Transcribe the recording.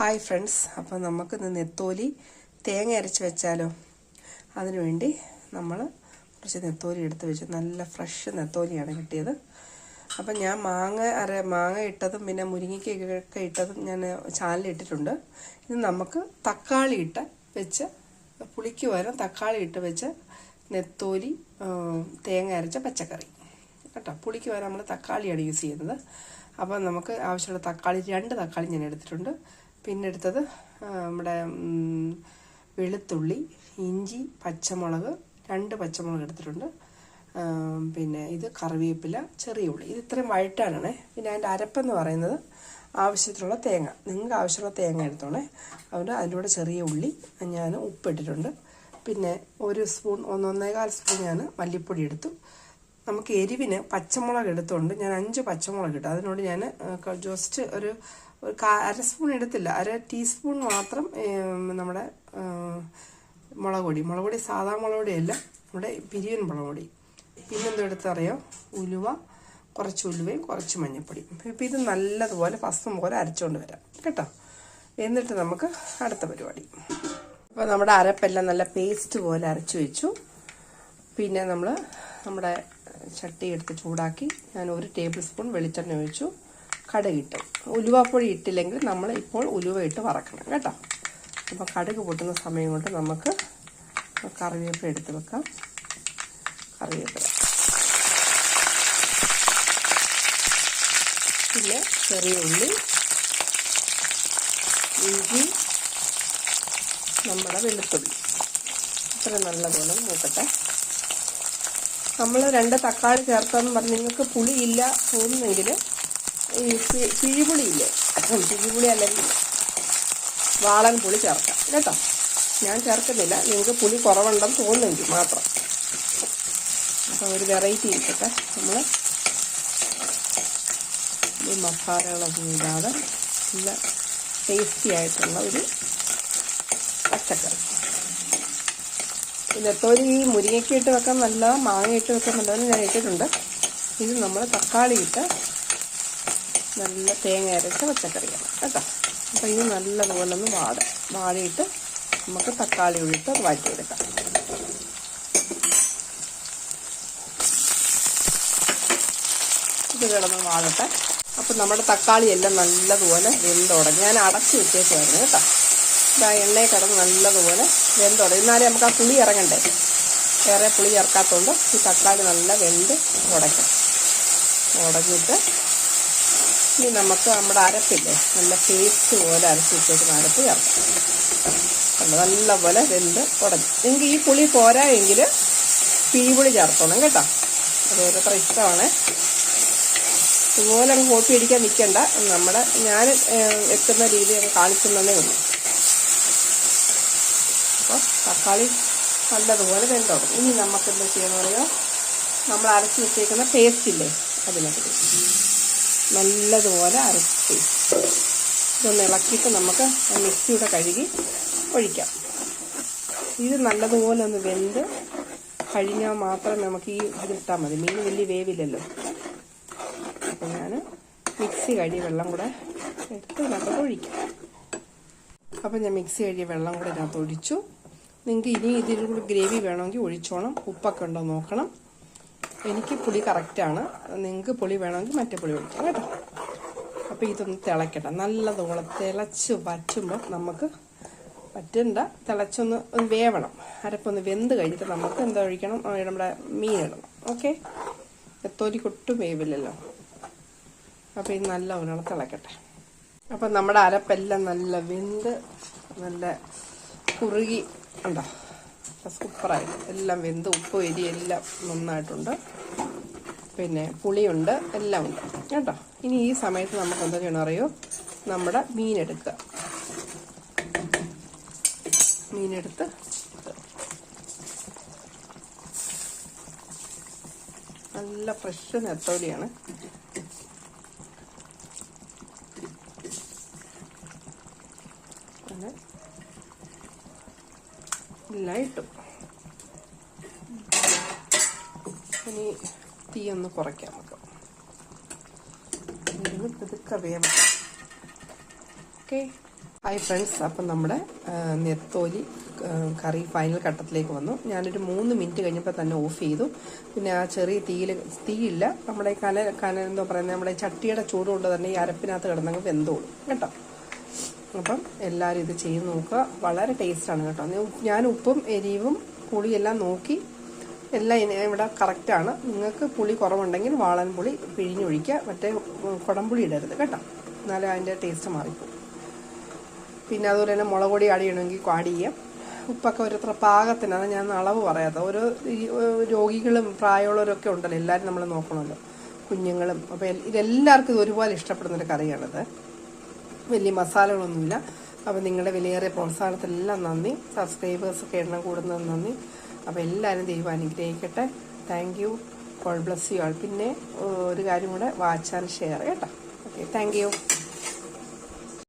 Hi friends അപ്പോൾ നമുക്ക് ഇന്ന് നെത്തോലി തേങ്ങ അരച്ച് വെച്ചാലോ? അതിനുവേണ്ടി നമ്മൾ കുറച്ച് നെത്തോലി എടുത്ത് വെച്ചു. നല്ല ഫ്രഷ് നെത്തോലിയാണ് കിട്ടിയത്. അപ്പം ഞാൻ മാങ്ങ അര മാങ്ങ ഇട്ടതും പിന്നെ മുരിങ്ങയ്ക്കൊക്കെ ഇട്ടതും ഞാൻ ചാനലിൽ ഇട്ടിട്ടുണ്ട്. ഇത് നമുക്ക് തക്കാളി ഇട്ട് വെച്ച് പുളിക്ക് പകരം തക്കാളി ഇട്ട് വെച്ച് നെത്തോലി തേങ്ങ അരച്ച പച്ചക്കറി. കേട്ടോ? പുളിക്ക് പകരം നമ്മൾ തക്കാളിയാണ് യൂസ് ചെയ്യുന്നത്. അപ്പോൾ നമുക്ക് ആവശ്യമുള്ള തക്കാളി രണ്ട് തക്കാളി ഞാൻ എടുത്തിട്ടുണ്ട്. പിന്നെ എടുത്തത് നമ്മുടെ വെളുത്തുള്ളി ഇഞ്ചി പച്ചമുളക് രണ്ട് പച്ചമുളക് എടുത്തിട്ടുണ്ട്. പിന്നെ ഇത് കറിവേപ്പില ചെറിയ ഉള്ളി. ഇത് ഇത്രയും വഴറ്റാനാണേ. പിന്നെ അതിന്റെ അരപ്പെന്ന് പറയുന്നത് ആവശ്യത്തിനുള്ള തേങ്ങ. നിങ്ങൾക്ക് ആവശ്യമുള്ള തേങ്ങ എടുത്തോണേ. അതുകൊണ്ട് അതിന്റെ കൂടെ ചെറിയ ഉള്ളി ഞാൻ ഉപ്പിട്ടിട്ടുണ്ട്. പിന്നെ ഒരു സ്പൂൺ ഒന്നൊന്നേകാൽ സ്പൂൺ ഞാൻ മല്ലിപ്പൊടി എടുത്തു. നമുക്ക് എരിവിന് പച്ചമുളക് എടുത്തുകൊണ്ട് ഞാൻ അഞ്ച് പച്ചമുളക് ഇട്ടു. അതിനോട് ഞാൻ ജസ്റ്റ് ഒരു അര സ്പൂൺ എടുത്തില്ല. അര ടീസ്പൂൺ മാത്രം നമ്മുടെ മുളക് പൊടി. മുളക് പൊടി സാധാ മുളക് പൊടിയല്ല നമ്മുടെ പിരിയൻ മുളക് പൊടി. പിന്നെന്തോ എടുത്തറിയോ? ഉലുവ കുറച്ച് ഉലുവയും കുറച്ച് മഞ്ഞൾപ്പൊടി ഇപ്പം ഇത് നല്ലതുപോലെ ഫസ്റ്റും പോലെ അരച്ചുകൊണ്ട് വരാം. കേട്ടോ? എന്നിട്ട് നമുക്ക് അടുത്ത പരിപാടി. അപ്പോൾ നമ്മുടെ അരപ്പെല്ലാം നല്ല പേസ്റ്റ് പോലെ അരച്ചു വെച്ചു. പിന്നെ നമ്മൾ നമ്മുടെ ചട്ടി എടുത്ത് ചൂടാക്കി ഞാൻ ഒരു ടേബിൾ സ്പൂൺ വെളിച്ചെണ്ണ ഒഴിച്ചു. കടുകിട്ടു. ഉലുവാപ്പൊടി ഇട്ടില്ലെങ്കിൽ നമ്മൾ ഇപ്പോൾ ഉലുവ ഇട്ട് വറക്കണം കേട്ടോ. അപ്പോൾ കടുക് പൊട്ടുന്ന സമയം കൊണ്ട് നമുക്ക് കറിവേപ്പില എടുത്ത് വെക്കാം. കറിവേപ്പില. പിന്നെ ചെറിയ ഉള്ളി ഇഞ്ചി നമ്മുടെ വെളുത്തുള്ളി. ഇത്ര നല്ലപോലെ മൂക്കട്ടെ. നമ്മൾ രണ്ട് തക്കാളി ചേർത്തെന്ന് പറഞ്ഞ് നിങ്ങൾക്ക് പുളിയില്ല തോന്നുന്നെങ്കിൽ ഈ കിഴിപുളിയില്ലേ കിഴിപുളി അല്ലെങ്കിൽ വാളൻ പുളി ചേർക്കാം. കേട്ടോ? ഞാൻ ചേർക്കുന്നില്ല. നിങ്ങൾക്ക് പുളി കുറവുണ്ടെന്ന് തോന്നുന്നെങ്കിൽ മാത്രം. അപ്പോൾ ഒരു വെറൈറ്റി ഇരിക്കട്ടെ നമ്മൾ ഈ മസാലകളൊന്നും ഇല്ലാതെ നല്ല ടേസ്റ്റി ആയിട്ടുള്ള ഒരു പച്ചക്കറി. നെത്തോലി ഈ മുരിങ്ങയ്ക്ക് ഇട്ട് വെക്കാൻ നല്ല മാങ്ങയിട്ട് വെക്കാൻ നല്ലതെന്ന് ഞാൻ ഇട്ടിട്ടുണ്ട്. ഇത് നമ്മൾ തക്കാളി ഇട്ട് നല്ല തേങ്ങ അരച്ച പച്ചക്കറിയാണ് കേട്ടോ. അപ്പോൾ ഇത് നല്ലതുപോലെ ഒന്ന് വാട വാടിയിട്ട് നമുക്ക് തക്കാളി ഒഴിട്ട് വാറ്റിയെടുക്കാം ഇത് കിടന്ന് വാടട്ടെ. അപ്പം നമ്മുടെ തക്കാളി എല്ലാം നല്ലതുപോലെ വെന്തുടങ്ങി. ഞാൻ അടച്ചു വെച്ചേക്കുമായിരുന്നു കേട്ടോ. ഇതാ എണ്ണയിൽ കിടന്ന് നല്ലതുപോലെ വെന്തുടങ്ങി എന്നാലേ നമുക്ക് ആ പുളി ഇറങ്ങണ്ടേ? വേറെ പുളി ഇറക്കാത്തതുകൊണ്ട് ഈ തക്കാളി നല്ല വെന്ത് ഉടയ്ക്കും. ഉടഞ്ഞിട്ട് ഇനി നമുക്ക് നമ്മുടെ അരപ്പില്ലേ? നല്ല പേസ്റ്റ് പോലെ അരച്ചിട്ടേക്കുന്ന അരപ്പ് ചേർക്കാം. നല്ല നല്ലപോലെ വെന്ത് ഉടഞ്ഞു. നിങ്ങൾക്ക് ഈ പുളി പോരാ എങ്കിൽ പീപുളി ചേർത്തോണം കേട്ടോ. അത് ഓരോരുത്തർ ഇഷ്ടമാണ്. ഇതുപോലെ അങ്ങ് കോപ്പി അടിക്കാൻ നിൽക്കണ്ട. നമ്മുടെ ഞാൻ എത്തുന്ന രീതി അങ്ങ് കാണിക്കുന്നതേ ഉള്ളൂ. അപ്പോൾ തക്കാളി നല്ലതുപോലെ വെന്തോടും ഇനി നമുക്ക് എന്താ ചെയ്യുന്ന പറയുക നമ്മൾ അരച്ച് വെച്ചേക്കുന്ന പേസ്റ്റ് ഇല്ലേ അതിനകത്ത് നല്ലതുപോലെ അരച്ച് ഇതൊന്ന് ഇളക്കിയിട്ട് നമുക്ക് മിക്സിയുടെ കഴുകി ഒഴിക്കാം. ഇത് നല്ലതുപോലെ ഒന്ന് വെന്ത് കഴിഞ്ഞാൽ മാത്രം നമുക്ക് ഈ ഇതിട്ടാൽ മതി. മീൻ വലിയ വേവില്ലല്ലോ. അപ്പോൾ ഞാൻ മിക്സി കഴുകി വെള്ളം കൂടെ എടുത്ത് ഇതിനകത്ത് ഒഴിക്കാം. അപ്പം ഞാൻ മിക്സി കഴുകിയ വെള്ളം കൂടെ ഇതിനകത്ത് ഒഴിച്ചു. നിങ്ങൾക്ക് ഇനി ഇതിൽ കൂടി ഗ്രേവി വേണമെങ്കിൽ ഒഴിച്ചോണം ഉപ്പൊക്കെ ഉണ്ടോ നോക്കണം. എനിക്ക് പുളി കറക്റ്റാണ് നിങ്ങൾക്ക് പുളി വേണമെങ്കിൽ മറ്റേ പുളി ഒഴിക്കാം കേട്ടോ. അപ്പോൾ ഇതൊന്ന് തിളക്കട്ടെ. നല്ലതുപോലെ തിളച്ച് വറ്റുമ്പോൾ നമുക്ക് പറ്റണ്ട തിളച്ചൊന്ന് ഒന്ന് വേവണം. അരപ്പൊന്ന് വെന്ത് കഴിഞ്ഞിട്ട് നമുക്ക് എന്താ ഒഴിക്കണം? നമ്മുടെ മീൻ ഇടണം ഓക്കെ? എത്തോലിക്ക് ഒട്ടും വേവില്ലല്ലോ. അപ്പോൾ ഇത് നല്ല ഒരാൾ തിളക്കട്ടെ. അപ്പം നമ്മുടെ അരപ്പെല്ലാം നല്ല വെന്ത് നല്ല കുറുകി ഉണ്ടോ സൂപ്പറായി. എല്ലാം വെന്ത് ഉപ്പ് എരി എല്ലാം നന്നായിട്ടുണ്ട്. പിന്നെ പുളിയുണ്ട് എല്ലാം ഉണ്ട്. കേട്ടോ? ഇനി ഈ സമയത്ത് നമുക്ക് എന്താ ചെയ്യണം അറിയോ? നമ്മുടെ മീനെടുക്കുക മീനെടുത്ത് നല്ല ഫ്രഷ് നെത്തോലിയാണ്. എല്ലാം ഇട്ടു. ഇനി തീ ഒന്ന് കുറയ്ക്കാം നമുക്ക്. ഇരുന്ന് പിതുക്കെ ഓക്കെ ഹായ് ഫ്രണ്ട്സ് അപ്പം നമ്മുടെ നെത്തോലി കറി ഫൈനൽ ഘട്ടത്തിലേക്ക് വന്നു. ഞാനൊരു മൂന്ന് മിനിറ്റ് കഴിഞ്ഞപ്പോൾ തന്നെ ഓഫ് ചെയ്തു. പിന്നെ ആ ചെറിയ തീയിൽ തീയില്ല. നമ്മുടെ ഈ കന കന എന്താ പറയുന്നത്? നമ്മുടെ ചട്ടിയുടെ ചൂട് കൊണ്ട് തന്നെ ഈ അരപ്പിനകത്ത് കിടന്നങ്ങ് വെന്തോളും. കേട്ടോ? അപ്പം എല്ലാവരും ഇത് ചെയ്ത് നോക്കുക. വളരെ ടേസ്റ്റാണ് കേട്ടോ. ഞാൻ- ഉപ്പും എരിവും പുളിയെല്ലാം നോക്കി എല്ലാം ഇവിടെ കറക്റ്റാണ് നിങ്ങൾക്ക് പുളി കുറവുണ്ടെങ്കിൽ വാളൻ പുളി പിഴിഞ്ഞൊഴിക്കുക. മറ്റേ കുടംപുളി ഇടരുത് കേട്ടോ. എന്നാലും അതിന്റെ ടേസ്റ്റ് മാറിപ്പോകും പിന്നെ അതുപോലെ തന്നെ മുളക് പൊടി ആഡ് ചെയ്യണമെങ്കിൽ ആഡ് ചെയ്യാം. ഉപ്പൊക്കെ ഓരോരുത്തർ പാകത്തിനാണ് ഞാൻ അളവ് പറയാത്ത ഓരോ രോഗികളും പ്രായമുള്ളവരൊക്കെ ഉണ്ടല്ലോ. എല്ലാവരും നമ്മൾ നോക്കണമല്ലോ. കുഞ്ഞുങ്ങളും. അപ്പോൾ ഇതെല്ലാവർക്കും ഇത് ഒരുപോലെ ഇഷ്ടപ്പെടുന്നൊരു കറിയാണിത്. വലിയ മസാലകളൊന്നുമില്ല. അപ്പോൾ നിങ്ങളുടെ വിലയേറിയ പ്രോത്സാഹനത്തിലെല്ലാം നന്ദി. സബ്സ്ക്രൈബേഴ്സൊക്കെ എണ്ണം കൂടുന്നത് നന്ദി. അപ്പോൾ എല്ലാവരും ദൈവം അനുഗ്രഹിക്കട്ടെ. Thank you God bless you all പിന്നെ ഒരു കാര്യം കൂടെ വാച്ച് ആൻഡ് ഷെയർ കേട്ടോ. Okay thank you